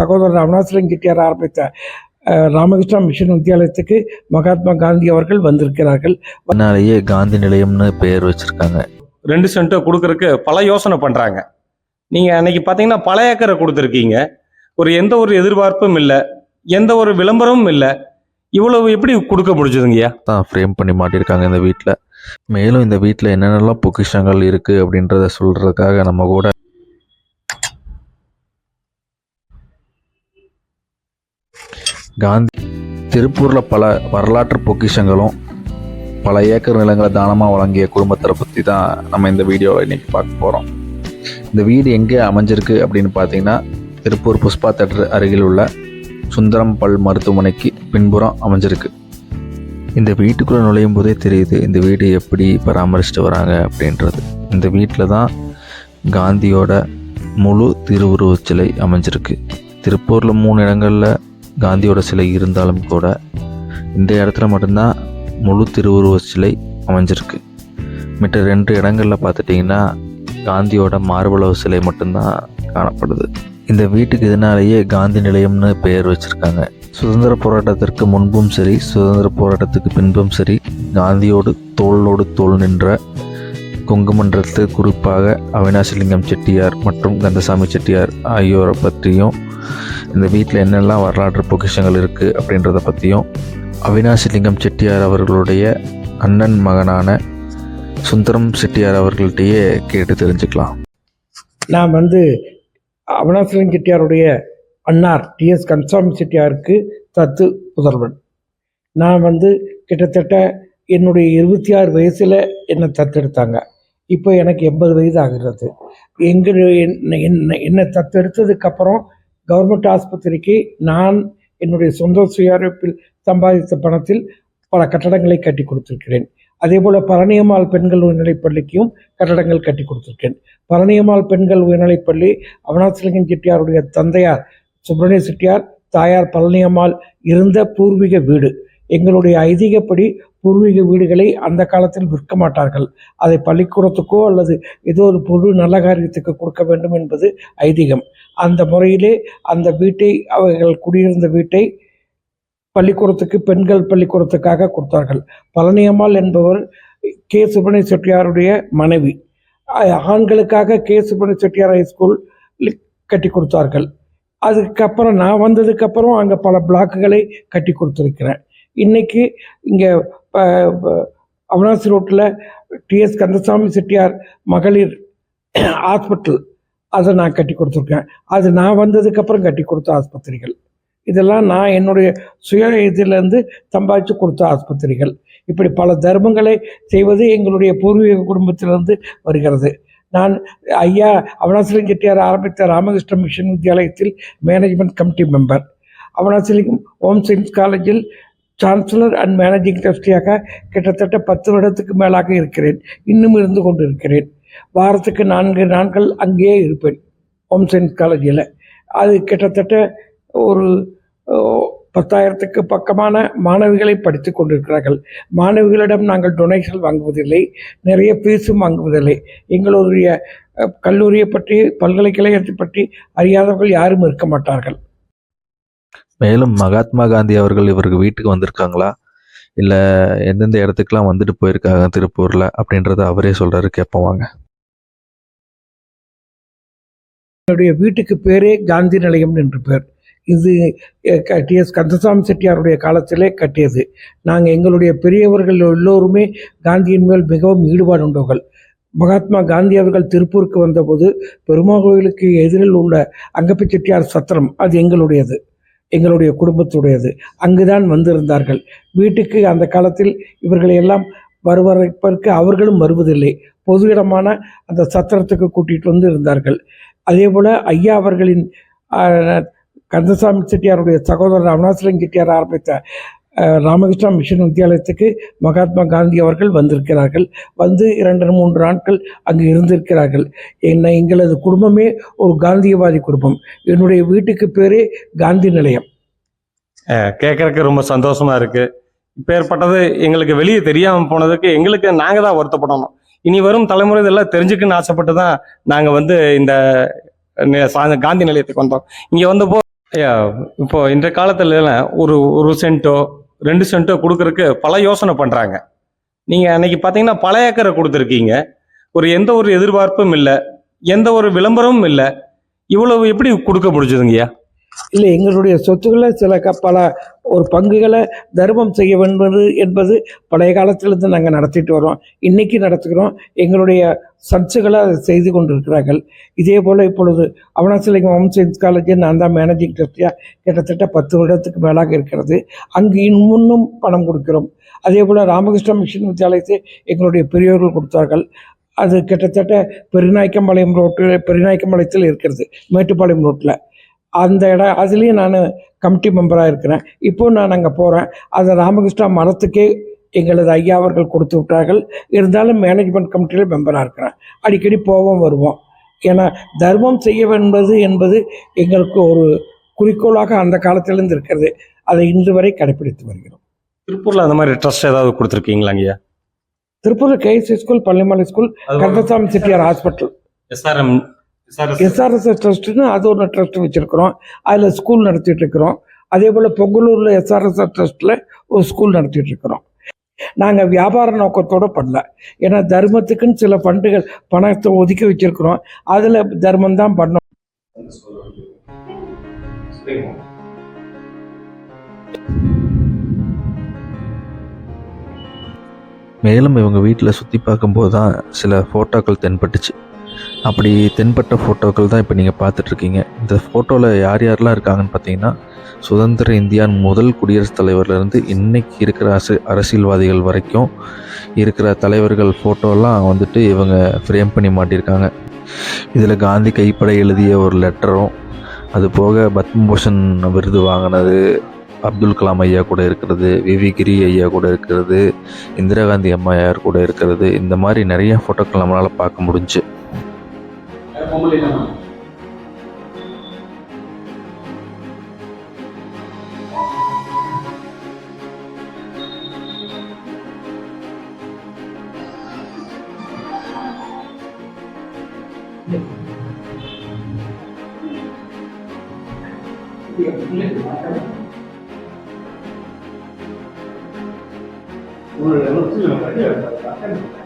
சகோதரர் அவினாசிலிங்க செட்டியார் ஆரம்பித்த ராமகிருஷ்ணா மிஷன் வித்தியாலயத்துக்கு மகாத்மா காந்தி அவர்கள் வந்திருக்கிறார்கள். அதனாலேயே காந்தி நிலையம்னு பெயர் வச்சிருக்காங்க. ரெண்டு சென்ட்டை கொடுக்கறதுக்கு பல யோசனை பண்றாங்க. நீங்க அன்னைக்கு பாத்தீங்கன்னா பல ஏக்கரை கொடுத்துருக்கீங்க. ஒரு எந்த ஒரு எதிர்பார்ப்பும் இல்லை. எந்த ஒரு விளம்பரமும் இல்லை. இவ்வளவு எப்படி கொடுக்க முடிஞ்சதுங்கய்யா தான் ஃப்ரேம் பண்ணி மாட்டியிருக்காங்க இந்த வீட்டில் மேலும் இந்த வீட்டில் என்னென்னலாம் பொக்கிஷங்கள் இருக்குது அப்படின்றத சொல்கிறதுக்காக நம்ம கூட காந்தி. திருப்பூரில் பல வரலாற்று பொக்கிஷங்களும் பல ஏக்கர் நிலங்களை தானமாக வழங்கிய குடும்பத்தை பற்றி தான் நம்ம இந்த வீடியோவில் இன்றைக்கி பார்க்க போகிறோம் இந்த வீடு எங்கே அமைஞ்சிருக்கு அப்படின்னு பார்த்தீங்கன்னா திருப்பூர் புஷ்பா தேட்டர் அருகில் உள்ள சுந்தரம் பல் மருத்துவமனைக்கு பின்புறம் அமைஞ்சிருக்கு. இந்த வீட்டுக்குள்ளே நுழையும் போதே தெரியுது இந்த வீடு எப்படி பராமரிச்சுட்டு வராங்க அப்படின்றது. இந்த வீட்டில் தான் காந்தியோட முழு திருவுருவச் சிலை அமைஞ்சிருக்கு. திருப்பூரில் மூணு இடங்களில் காந்தியோட சிலை இருந்தாலும் கூட இந்த இடத்துல மட்டும்தான் முழு திருவுருவ சிலை அமைஞ்சிருக்கு. மற்ற ரெண்டு இடங்களில் பார்த்துட்டிங்கன்னா காந்தியோட மார்பளவு சிலை மட்டும்தான் காணப்படுது. இந்த வீட்டுக்கு இதனாலேயே காந்தி நிலையம்னு பெயர் வச்சுருக்காங்க. சுதந்திர போராட்டத்திற்கு முன்பும் சரி சுதந்திர போராட்டத்துக்கு பின்பும் சரி காந்தியோடு தோளோடு தோள் நின்ற கொங்கு குறிப்பாக அவினாசிலிங்கம் செட்டியார் மற்றும் கந்தசாமி செட்டியார் ஆகியோரை பற்றியும் இந்த வீட்டில் என்னெல்லாம் வரலாற்று பொக்கிஷங்கள் இருக்குது அப்படின்றத பற்றியும் அவினாசிலிங்கம் செட்டியார் அவர்களுடைய அண்ணன் மகனான சுந்தரம் செட்டியார் அவர்கள்ட்டையே கேட்டு தெரிஞ்சுக்கலாம். நான் வந்து அவினாசிலிங்கம் செட்டியாருடைய அன்னார் டிஎஸ் கந்தசாமி செட்டியாருக்கு தத்து புதல்வன். நான் வந்து கிட்டத்தட்ட என்னுடைய இருபத்தி ஆறு வயசில் என்னை தத்தெடுத்தாங்க. இப்போ எனக்கு எண்பது வயது ஆகிறது. எங்கள் என்னை- என்னை தத்தெடுத்ததுக்கப்புறம் கவர்மெண்ட் ஆஸ்பத்திரிக்கு நான் என்னுடைய சொந்த சுயாரிப்பில் சம்பாதித்த பணத்தில் பல கட்டடங்களை கட்டி கொடுத்திருக்கிறேன். அதே போல் பழனியம்மாள் பெண்கள் உயர்நிலைப் பள்ளிக்கும் கட்டடங்கள் கட்டி கொடுத்திருக்கேன். பழனியம்மாள் பெண்கள் உயர்நிலைப்பள்ளி அவனாசிலிங்கம் செட்டியாருடைய தந்தையார் சுப்பிரமணிய செட்டியார் தாயார் பழனியம்மாள் இருந்த பூர்வீக வீடு. எங்களுடைய ஐதீகப்படி பூர்வீக வீடுகளை அந்த காலத்தில் விற்க மாட்டார்கள். அதை பள்ளிக்கூடத்துக்கோ அல்லது ஏதோ ஒரு பொருள் நல்ல காரியத்துக்கு கொடுக்க வேண்டும் என்பது ஐதீகம். அந்த முறையிலே அந்த வீட்டை அவர்கள் குடியிருந்த வீட்டை பள்ளிக்கூடத்துக்கு பெண்கள் பள்ளிக்கூடத்துக்காக கொடுத்தார்கள். பழனியம்மாள் என்பவர் கே. சுப்பணி செட்டியாருடைய மனைவி. ஆண்களுக்காக K. Subbani Chettiar high school கட்டி கொடுத்தார்கள். அதுக்கப்புறம் நான் வந்ததுக்கப்புறம் அங்கே பல பிளாக்குகளை கட்டி கொடுத்துருக்கிறேன். இன்னைக்கு இங்கே அவனாசி ரோட்டில் டிஎஸ் கந்தசாமி செட்டியார் மகளிர் ஹாஸ்பிட்டல் அதை நான் கட்டி கொடுத்துருக்கேன். அது நான் வந்ததுக்கப்புறம் கட்டி கொடுத்த ஆஸ்பத்திரிகள். இதெல்லாம் நான் என்னுடைய சுய இதிலேருந்து சம்பாதிச்சு கொடுத்த ஆஸ்பத்திரிகள். இப்படி பல தர்மங்களை செய்வது எங்களுடைய பூர்வீக குடும்பத்திலிருந்து வருகிறது. நான் ஐயா அவனாசிலிங் செட்டியார் ஆரம்பித்த Ramakrishna mission வித்தியாலயத்தில் management committee member Avinashilingam home science காலேஜில் சான்சலர் அண்ட் மேனேஜிங் ட்ரஸ்டியாக கிட்டத்தட்ட பத்து வருடத்துக்கு மேலாக இருக்கிறேன். இன்னும் இருந்து கொண்டு இருக்கிறேன் வாரத்துக்கு நான்கு நாட்கள் அங்கேயே இருப்பேன். ஹோம் சயின்ஸ் காலேஜில் அது கிட்டத்தட்ட ஒரு பத்தாயிரத்துக்கு பக்கமான மாணவிகளை படித்து கொண்டிருக்கிறார்கள். மாணவிகளிடம் நாங்கள் டொனேஷன் வாங்குவதில்லை. நிறைய ஃபீஸும் வாங்குவதில்லை. எங்களுடைய கல்லூரியை பற்றி பல்கலைக்கழகத்தை பற்றி அறியாதவர்கள் யாரும் இருக்க மாட்டார்கள். மேலும் மகாத்மா காந்தி அவர்கள் இவருக்கு வீட்டுக்கு வந்திருக்காங்களா? இல்லை எந்தெந்த இடத்துக்குலாம் வந்துட்டு போயிருக்காங்க திருப்பூரில் அப்படின்றத அவரே சொல்கிறாரு கேட்போம் வாங்க. என்னுடைய வீட்டுக்கு பேரே காந்தி நிலையம் என்று பேர். இது கட்டிய கந்தசாமி செட்டியாருடைய காலத்திலே கட்டியது. நாங்கள் எங்களுடைய பெரியவர்கள் எல்லோருமே காந்தியின் மேல் மிகவும் ஈடுபாடு உண்டவர்கள் மகாத்மா காந்தி அவர்கள் திருப்பூருக்கு வந்தபோது பெருமாள் கோயிலுக்கு எதிரில் உள்ள அங்கப்ப செட்டியார் சத்திரம் அது எங்களுடையது. எங்களுடைய குடும்பத்துடையது. அங்குதான் வந்திருந்தார்கள். வீட்டுக்கு அந்த காலத்தில் இவர்களை எல்லாம் வருவதற்கு அவர்களும் வருவதில்லை. பொது இடமான அந்த சத்திரத்துக்கு கூட்டிகிட்டு வந்து இருந்தார்கள். அதே போல் ஐயா அவர்களின் கந்தசாமி செட்டியாருடைய சகோதரர் அவினாசிலிங்க செட்டியார் ஆரம்பித்த ராமகிருஷ்ணா மிஷன் வித்தியாலயத்துக்கு மகாத்மா காந்தி அவர்கள் வந்திருக்கிறார்கள். வந்து இரண்டு மூன்று நாட்கள் அங்கு இருந்திருக்கிறார்கள். என்ன எங்களது குடும்பமே ஒரு காந்தியவாதி குடும்பம். என்னுடைய வீட்டுக்கு பேரே காந்தி நிலையம். கேட்கறதுக்கு ரொம்ப சந்தோஷமா இருக்கு. இப்பேற்பட்டது எங்களுக்கு வெளியே தெரியாமல் போனதுக்கு எங்களுக்கு நாங்கள் தான் வருத்தப்படணும். இனி வரும் தலைமுறை இதெல்லாம் தெரிஞ்சுக்கணும்னு ஆசைப்பட்டு தான் நாங்கள் வந்து இந்த சா- காந்தி நிலையத்துக்கு வந்தோம். இங்கே வந்தப்போ ஐயா இப்போ இன்றைய காலத்துல எல்லாம் ஒரு ஒரு சென்ட்டோ ரெண்டு சென்ட்டோ கொடுக்கறக்கு பல யோசனை பண்ணுறாங்க நீங்கள் அன்னைக்கு பார்த்தீங்கன்னா பல ஏக்கரை கொடுத்துருக்கீங்க. ஒரு எந்த ஒரு எதிர்பார்ப்பும் இல்லை. எந்த ஒரு விளம்பரமும் இல்லை. இவ்வளவு எப்படி கொடுக்க முடிஞ்சதுங்கய்யா? இல்லை எங்களுடைய சொத்துக்களை சில க பல ஒரு பங்குகளை தர்மம் செய்ய வேண்டும் என்பது பழைய காலத்திலிருந்து நாங்கள் நடத்திட்டு வரோம் இன்னைக்கு நடத்துகிறோம். எங்களுடைய சன்ஸுகளை அதை செய்து கொண்டிருக்கிறார்கள். இதே போல் இப்பொழுது அவனாசிலிங்கம் ஹோம் சயின்ஸ் காலேஜ் நான் தான் மேனேஜிங் ட்ரஸ்டியாக கிட்டத்தட்ட பத்து வருடத்துக்கு மேலாக இருக்கிறது. அங்கு இன்னும் பணம் கொடுக்கிறோம். அதே போல் ராமகிருஷ்ண மிஷன் வித்தியாலயத்தை எங்களுடைய பெரியோர்கள் கொடுத்தார்கள். அது கிட்டத்தட்ட பெருநாய்க்கம்பாளையம் ரோட்டில் பெருநாய்க்கம்பாளையத்தில் இருக்கிறது. மேட்டுப்பாளையம் ரோட்டில். அந்த இடம் அதுலேயும் நான் கமிட்டி மெம்பராக இருக்கிறேன். இப்போ நான் அங்கே போகிறேன் அந்த ராமகிருஷ்ணா மரத்துக்கே எங்களது ஐயா அவர்கள் கொடுத்து விட்டார்கள். இருந்தாலும் மேனேஜ்மெண்ட் கமிட்டியில் மெம்பராக இருக்கிறேன். அடிக்கடி போவோம் வருவோம். ஏன்னா தர்மம் செய்ய வேண்டுவது என்பது எங்களுக்கு ஒரு குறிக்கோளாக அந்த காலத்திலிருந்து இருக்கிறது. அதை இன்று வரை கடைப்பிடித்து வருகிறோம். திருப்பூர்ல அந்த மாதிரி ட்ரஸ்ட் ஏதாவது கொடுத்துருக்கீங்களாங்கய்யா Tiruppur KSC school Pallimalai school Kandasamy Chettiar hospital SRM SRSS ட்ரஸ்ட்டுன்னு அது ஒன்று ட்ரஸ்ட் வச்சுருக்கிறோம். அதில் ஸ்கூல் நடத்திட்டு இருக்கிறோம். அதே போல் பொங்கலூரில் எஸ்ஆர்எஸ்எஸ் ட்ரஸ்ட்டில் ஒரு ஸ்கூல் நடத்திட்டு இருக்கிறோம். நாங்கள் வியாபார நோக்கத்தோடு பண்ணல. ஏன்னா தர்மத்துக்குன்னு சில ஃபண்டுகள் பணத்தை ஒதுக்கி வச்சிருக்கிறோம். அதில் தர்மம் தான் பண்ணோம். மேலும் இவங்க வீட்டில் சுற்றி பார்க்கும்போது தான் சில ஃபோட்டோக்கள் தென்பட்டுச்சு. அப்படி தென்பட்ட ஃபோட்டோக்கள் தான் இப்போ நீங்கள் பார்த்துட்ருக்கீங்க. இந்த ஃபோட்டோவில் யார் யாரெலாம் இருக்காங்கன்னு பார்த்தீங்கன்னா சுதந்திர இந்தியாவின் முதல் குடியரசுத் தலைவர்லேருந்து இன்னைக்கு இருக்கிற அரசு அரசியல்வாதிகள் வரைக்கும் இருக்கிற தலைவர்கள் ஃபோட்டோலாம் வந்துட்டு இவங்க ஃப்ரேம் பண்ணி மாட்டியிருக்காங்க. இதில் காந்தி கைப்பட எழுதிய ஒரு லெட்டரும் அது போக பத்மபூஷன் விருது வாங்கினது அப்துல் கலாம் ஐயா கூட இருக்கிறது விவி கிரி ஐயா கூட இருக்கிறது இந்திரா காந்தி அம்மையார் கூட இருக்கிறது இந்த மாதிரி நிறைய ஃபோட்டோக்கள் நம்மளால் பார்க்க முடிஞ்சு. కొమ్ములు ఇదమ్మా 오늘 내가 쓰면 안 돼.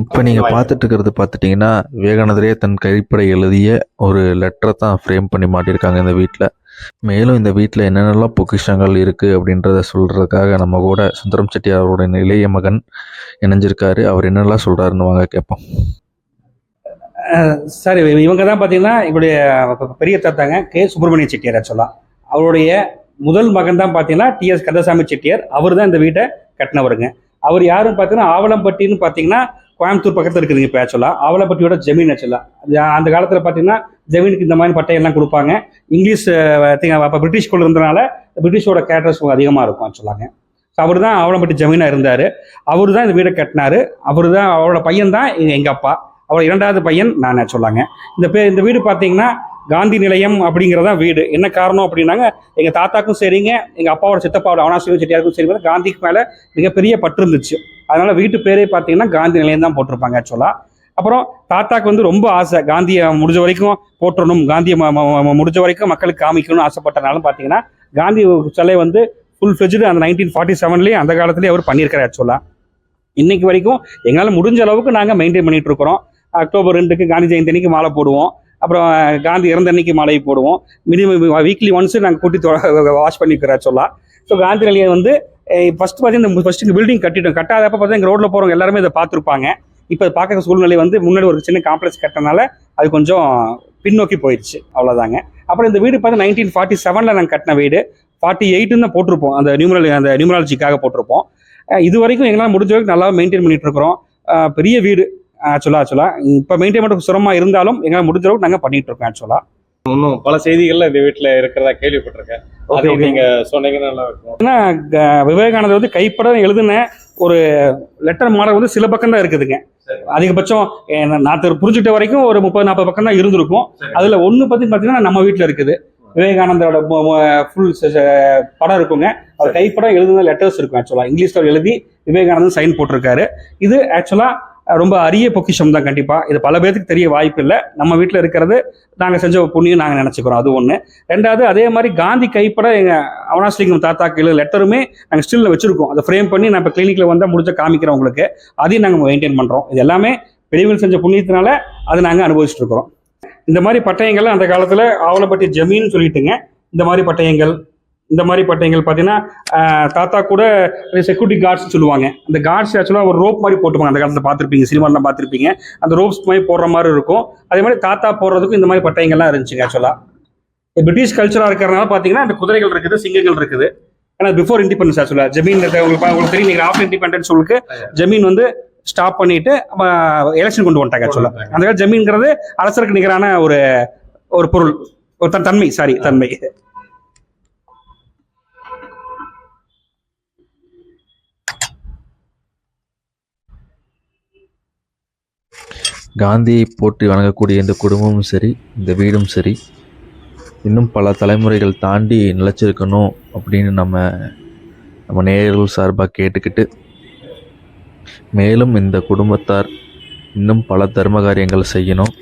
இப்போ நீங்கள் பார்த்துட்டு இருக்கிறது பார்த்துட்டிங்கன்னா விவேகானந்தரே தன் கைப்பட எழுதிய ஒரு லெட்டரை தான் ஃப்ரேம் பண்ணி மாட்டியிருக்காங்க இந்த வீட்டில் மேலும் இந்த வீட்டில் என்னென்னலாம் பொக்கிஷங்கள் இருக்குது அப்படின்றத சொல்கிறதுக்காக நம்ம கூட சுந்தரம் செட்டியார் அவருடைய இளைய மகன் இணைஞ்சிருக்காரு. அவர் என்னெல்லாம் சொல்கிறாருன்னு வாங்க கேட்போம். சார் இவங்க தான் பார்த்தீங்கன்னா இவருடைய பெரிய தாத்தாங்க கே. சுப்பிரமணிய செட்டியார் ஆக்சுவலாக அவருடைய முதல் மகன் தான் பார்த்தீங்கன்னா டிஎஸ் கந்தசாமி செட்டியார். அவர் தான் இந்த வீட்டை கட்டினவருங்க. அவர் யாரும் பார்த்தீங்கன்னா ஆவலம்பட்டின்னு பார்த்தீங்கன்னா கோயம்புத்தூர் பக்கத்தில் இருக்குதுங்க இப்போ ஆக்சுவலாக ஆவலம்பட்டியோட ஜமீன் ஆக்சுவலாக அந்த காலத்தில் பார்த்தீங்கன்னா ஜமீனுக்கு இந்த மாதிரி பட்டையெல்லாம் கொடுப்பாங்க. இங்கிலீஷ் அப்போ பிரிட்டிஷ் குழு இருந்தனால பிரிட்டிஷோட கேரக்டர்ஸ் அதிகமாக இருக்கும் ஆக்சுவலாங்க ஸோ அவர் தான் ஆவலம்பட்டி ஜமீனாக இருந்தார். அவர் தான் இந்த வீடை கட்டினாரு. அவர் தான் அவரோட பையன் தான் எங்கள் அப்பா. அவர் இரண்டாவது பையன் நான் சொல்லாங்க இந்த பே இந்த வீடு பார்த்தீங்கன்னா காந்தி நிலையம் அப்படிங்கிறதா வீடு. என்ன காரணம் அப்படின்னாங்க எங்கள் தாத்தாக்கும் சரிங்க எங்கள் அப்பாவோட சித்தப்பாவோட அவனாசிவம் செட்டியாருக்கும் சரி காந்திக்கு மேலே மிகப்பெரிய பற்று இருந்துச்சு. அதனால் வீட்டு பேரே பார்த்தீங்கன்னா காந்தி நிலையம் தான் போட்டிருப்பாங்க ஆக்சுவலாக அப்புறம் தாத்தாக்கு வந்து ரொம்ப ஆசை காந்தியை முடிஞ்ச வரைக்கும் போற்றணும் காந்தியை ம- முடிஞ்ச வரைக்கும் மக்களுக்கு காமிக்கணும்னு ஆசைப்பட்டனாலும் பார்த்தீங்கன்னா காந்தி சிலை வந்து ஃபுல் ஃபிளெஜ்டு அந்த நைன்டீன் ஃபார்ட்டி செவன்லேயே அந்த காலத்துலேயே அவர் பண்ணியிருக்காரு ஆக்சுவலாக இன்னைக்கு வரைக்கும் எங்களால் முடிஞ்ச அளவுக்கு நாங்கள் மெயின்டைன் பண்ணிட்டு இருக்கிறோம். அக்டோபர் ரெண்டுக்கு காந்தி ஜெயந்தி அன்னைக்கு மாலை போடுவோம். அப்புறம் காந்தி இறந்த அன்னைக்கு மாலை போடுவோம். மினிமம் வீக்லி ஒன்ஸ் நாங்கள் கூட்டி வாஷ் பண்ணிக்கிறா சொல்லலாம் ஸோ காந்தி நிலையம் வந்து ஃபஸ்ட்டு பார்த்தீங்கன்னா ஃபஸ்ட்டு இந்த பில்டிங் கட்டிட்டோம். கட்டாதப்ப பார்த்தா எங்கள் ரோட்டில் போகிறவங்க எல்லாருமே இதை பார்த்துருப்பாங்க. இப்போ பார்க்குற சூழ்நிலை வந்து முன்னாடி ஒரு சின்ன காம்ப்ளெக்ஸ் கட்டினால அது கொஞ்சம் பின்னோக்கி போயிடுச்சு அவ்வளோதாங்க அப்புறம் இந்த வீடு பார்த்தா நைன்டீன் ஃபார்ட்டி செவனில் நாங்கள் கட்டின வீடு. ஃபார்ட்டி எயிட்டுன்னு தான் போட்டிருப்போம். அந்த நியூமரல் அந்த நியூமராலஜிக்காக போட்டிருப்போம். இது வரைக்கும் எங்களால் முடிஞ்ச வரைக்கும் நல்லா மெயின்டைன் பண்ணிட்டு இருக்கிறோம். பெரிய வீடு. ஆக்சுவலாக ஆக்சுவலாக இப்போ மெயின்டைன் பண்ணுறது சிரமமாக இருந்தாலும் எங்களால் முடிஞ்ச அளவுக்கு நாங்கள் பண்ணிட்டு இருக்கோம் ஆக்சுவலாக இன்னும் பல செய்திகள்ல இந்த வீட்டுல இருக்கிறதா கேள்விப்பட்டிருக்கேன். okay. நீங்க சொன்னீங்கன்னா நல்லா இருக்கும். ஏன்னா க- விவேகானந்தர் வந்து கைப்பட எழுதின ஒரு லெட்டர் மாடல் வந்து சில பக்கம் தான் இருக்குதுங்க. அதிகபட்சம் நான் புரிஞ்சுட்ட வரைக்கும் ஒரு முப்பது நாற்பது பக்கம் தான் இருந்திருக்கும். அதுல ஒண்ணு பத்தி பாத்தீங்கன்னா நம்ம வீட்ல இருக்குது. விவேகானந்தரோட ஃபுல் படம் இருக்குங்க. அவர் கைப்படம் எழுதுன லெட்டர்ஸ் இருக்கும் ஆக்சுவலா இங்கிலீஷ்ல எழுதி விவேகானந்தன் சைன் போட்டிருக்காரு. இது ஆக்சுவலா ரொம்ப அரிய பொக்கிஷம் தான் கண்டிப்பாக இது பல பேருக்கு தெரிய வாய்ப்பு இல்லை. நம்ம வீட்டில் இருக்கிறது நாங்கள் செஞ்ச புண்ணியம் நாங்கள் நினச்சிக்கிறோம். அது ஒன்று ரெண்டாவது அதே மாதிரி காந்தி கைப்பட எங்கள் அவனாஸ்லிங்கம் தாத்தாக்கு எழுத லெட்டருமே நாங்கள் ஸ்டில்ல வச்சுருக்கோம். அதை ஃப்ரேம் பண்ணி நான் இப்போ கிளினிக்கில் வந்தால் முடிச்ச காமிக்கிறோம் உங்களுக்கு. அதையும் நாங்கள் மெயின்டைன் பண்ணுறோம் இது எல்லாமே பெரியவர்கள் செஞ்ச புண்ணியத்தினால அதை நாங்கள் அனுபவிச்சுட்டு இருக்கிறோம். இந்த மாதிரி பட்டயங்கள்லாம் அந்த காலத்தில் ஆவலப்பட்டி ஜமீன் சொல்லிட்டுங்க. இந்த மாதிரி பட்டயங்கள் இந்த மாதிரி பட்டயங்கள் பார்த்தீங்கன்னா தாத்தா கூட செக்யூரிட்டி கார்ட்ஸ் சொல்லுவாங்க. அந்த கார்ட்ஸ் ஆக்சுவலாக ஒரு ரோப் மாதிரி போட்டுப்பாங்க. அந்த காலத்தில் பார்த்துருப்பீங்க சினிமாலாம் பார்த்துருப்பீங்க. அந்த ரோப்ஸ் மாதிரி போடுற மாதிரி இருக்கும். அதே மாதிரி தாத்தா போடுறதுக்கும் இந்த மாதிரி பட்டயங்கள்லாம் இருந்துச்சுங்க ஆக்சுவலாக பிரிட்டிஷ் கல்ச்சராக இருக்கிறனால பார்த்தீங்கன்னா அந்த குதிரைகள் இருக்குது சிங்கங்கள் இருக்குது. ஏன்னா பிஃபோர் இண்டிபெண்டன்ஸ் ஆக்சுவலாக ஜமீன் உங்களுக்கு உங்களுக்கு தெரியும் நீங்கள் ஆஃப்டர் இண்டிபெண்டன்ஸ் உங்களுக்கு ஜமீன் வந்து ஸ்டாப் பண்ணிட்டு எலெக்ஷன் கொண்டு வந்துட்டாங்க ஆக்சுவலாக அந்த காலத்துல ஜமீன்ங்கிறது அரசருக்கு நிகரான ஒரு ஒரு பொருள். ஒரு தன் தன்மை சாரி தன்மை. காந்தியை போற்றி வணங்கக்கூடிய இந்த குடும்பமும் சரி இந்த வீடும் சரி இன்னும் பல தலைமுறைகள் தாண்டி நிலச்சிருக்கணும் அப்படின்னு நம்ம நம்ம நேயர்கள் சார்பாக கேட்டுக்கிட்டு மேலும் இந்த குடும்பத்தார் இன்னும் பல தர்ம காரியங்கள் செய்யணும்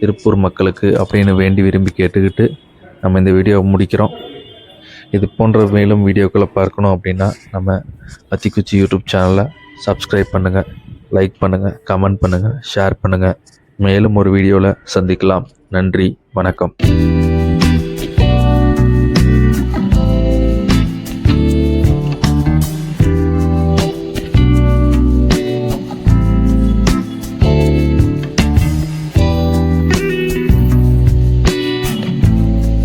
திருப்பூர் மக்களுக்கு அப்படின்னு வேண்டி விரும்பி கேட்டுக்கிட்டு நம்ம இந்த வீடியோவை முடிக்கிறோம். இது போன்ற மேலும் வீடியோக்களை பார்க்கணும் அப்படின்னா நம்ம அத்திக்குச்சி யூடியூப் சேனலை சப்ஸ்கிரைப் பண்ணுங்கள் லைக் பண்ணுங்கள் கமெண்ட் பண்ணுங்கள் ஷேர் பண்ணுங்கள் மேலும் ஒரு வீடியோவில் சந்திக்கலாம். நன்றி வணக்கம்.